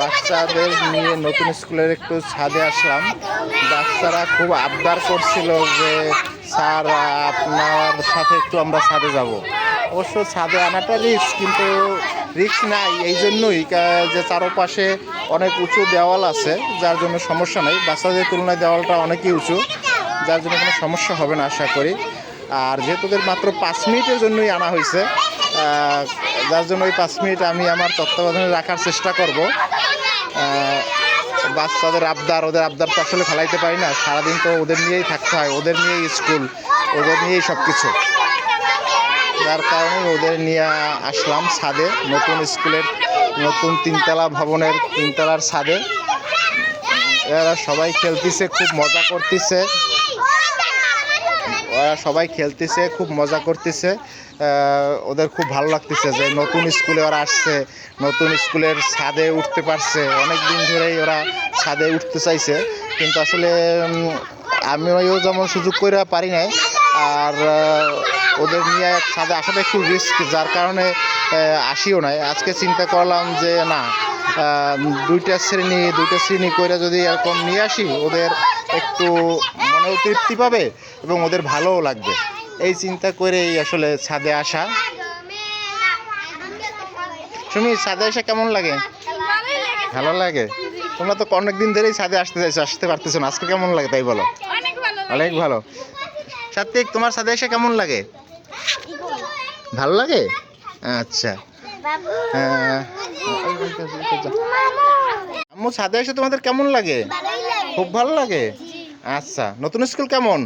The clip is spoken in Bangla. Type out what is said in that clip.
বাচ্চাদের নিয়ে নতুন স্কুলের একটু ছাদে আসলাম। বাচ্চারা খুব আবদার করছিল যে, স্যার, আপনার সাথে একটু আমরা ছাদে যাব। অবশ্য ছাদে আনাটা রিক্স কিন্তু রিক্স নাই, এই জন্যই যে চারপাশে অনেক উঁচু দেওয়াল আছে, যার জন্য সমস্যা নেই। বাচ্চাদের তুলনায় দেওয়ালটা অনেকই উঁচু, যার জন্য কোনো সমস্যা হবে না, আশা করি। আর যেহেতু মাত্র পাঁচ মিনিটের জন্যই আনা হয়েছে যার জন্য ওই পাঁচ মিনিট আমি আমার তত্ত্বাবধানে রাখার চেষ্টা করব। বাচ্চাদের আবদার, ওদের আবদার তো আসলে ফেলাইতে পারি না। সারাদিন তো ওদের নিয়েই থাকতে হয়, ওদের নিয়েই স্কুল, ওদের নিয়েই সব কিছু যার কারণে ওদের নিয়ে আসলাম ছাদে, নতুন স্কুলের নতুন তিনতলা ভবনের তিনতলার ছাদে। এরা সবাই খেলতেছে, খুব মজা করতেছে। ওরা সবাই খেলতেছে, খুব মজা করতেছে। ওদের খুব ভালো লাগতেছে যে নতুন স্কুলে ওরা আসছে, নতুন স্কুলের ছাদে উঠতে পারছে। অনেক দিন ধরেই ওরা ছাদে উঠতে চাইছে। কিন্তু আসলে আমিও যেমন সুযোগ করে পারি নাই, আর ওদের নিয়ে ছাদে আসাটা একটু রিস্ক যার কারণে আসিও নাই। আজকে চিন্তা করলাম যে না দুইটা শ্রেণি দুইটা শ্রেণি করে যদি এরকম নিয়ে আসি, ওদের একটু মনেও তৃপ্তি পাবে এবং ওদের ভালোও লাগবে। এই চিন্তা করেই আসলে ছাদে আসা। তুমি ছাদে এসে কেমন লাগে? ভালো লাগে? তোমরা তো অনেক দিন ধরেই ছাদে আসতে চাইছো আসতে পারতেছো না। আজকে কেমন লাগে তাই বলো? অনেক ভালো অনেক সাত্বিক তোমার ছাদে এসে কেমন লাগে? ভালো লাগে? আচ্ছা। হ্যাঁ। আম্মু ছাদে এসে তোমাদের কেমন লাগে? খুব ভালো লাগে? আচ্ছা নতুন স্কুল কেমন?